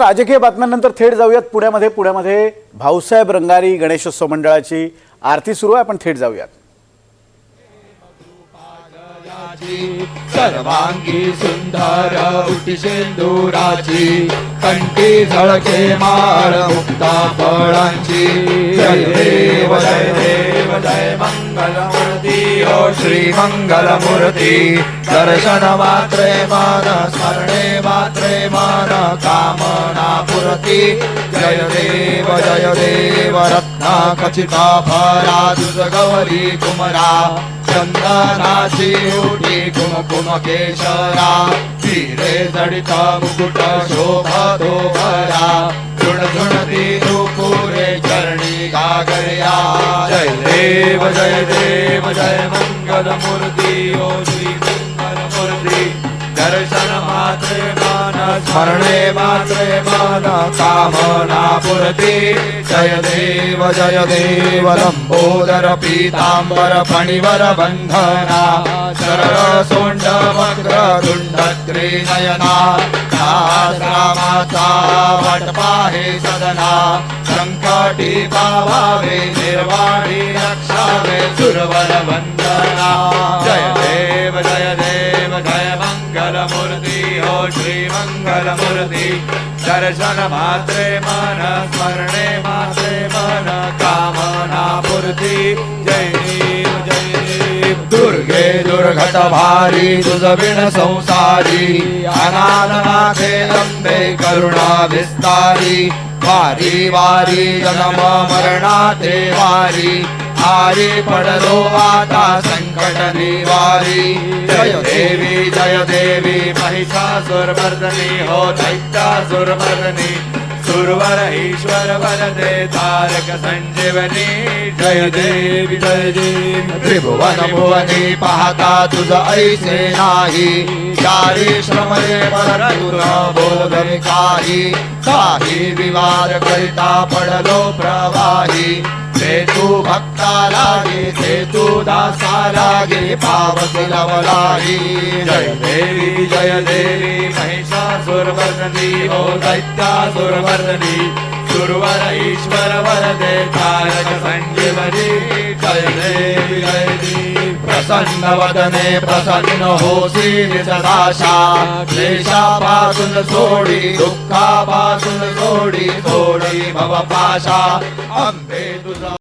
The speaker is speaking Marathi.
राजकीय बातम्यांनंतर थेट जाऊयात. पुण्यामध्ये पुण्यामध्ये भाऊसाहेब रंगारी गणेशोत्सव मंडळाची आरती सुरू आहे. आपण थेट जाऊयात. सर्वांगी सुंदर उटी सिंदुराची कंठी झळके माळ मुक्ता फळांची. जय देव जय देव जय मंगल मूर्ती ओ दर्शनमात्रे मान मात्रे स्मरणे मात्रे मान कामना पुरति जय देव जय देव रत्ना खचिता भरा तुझ कुमरा। चंदनाची उठी कुमकुम केशरा हिरे जडित मुकुट शोभतो भरा। मंगल मूर्ती ओ श्री मंगल मूर्ती। दर्शन मात्रे मन स्मरणे मात्रे मान कामना पुरती जय देव जय देव लंबोदर पीतांबर फणिवर बंधना सरळ सोंड मग्र तुंड त्रिनयना रामाचा वटपा हे सदना। संकटी पावावे निर्वाणी रक्षावे सुरवर वंदना मङ्गलमूर्ति मूर्ती हो श्री मंगल दर्शन मन स्मरणे मात्रे मन कामनापूर्ति। जय देव जय दुर्गे दुर्घटभारी भारी तुझ संसारी। अनाथनाथे लम्बे करुणा विस्तारी वारी वारी जनम मरणा ते वारी। आरी पडलो आता संकट निवारी। जय देवी जय देवी महिषासुरमर्दनी हो दैत्यासुरमर्दनी सुरवर ईश्वर वरदे तारक संजीवनी। जय देवी जय देवी। त्रिभुवन भुवनी पाहता तुझ ऐसे नाही। चारी श्रमये परतुर बोधन काही। काही विवाद करिता पडलो प्रवाही। लागे सेतू दासा लागे पावती लवलाही जय देवी जय देवी महिषासुरवर्धनी ओ दैत्यासुरवर्धनी सुरवर ईश्वर वरदे तारक संजीवनी जय देवी जय देवी प्रसन्न वदने प्रसन्न होसी निसदाशा क्लेशापासून सोडी दुःखापासून सोडी सोडी भव पाशा अंबे तुझा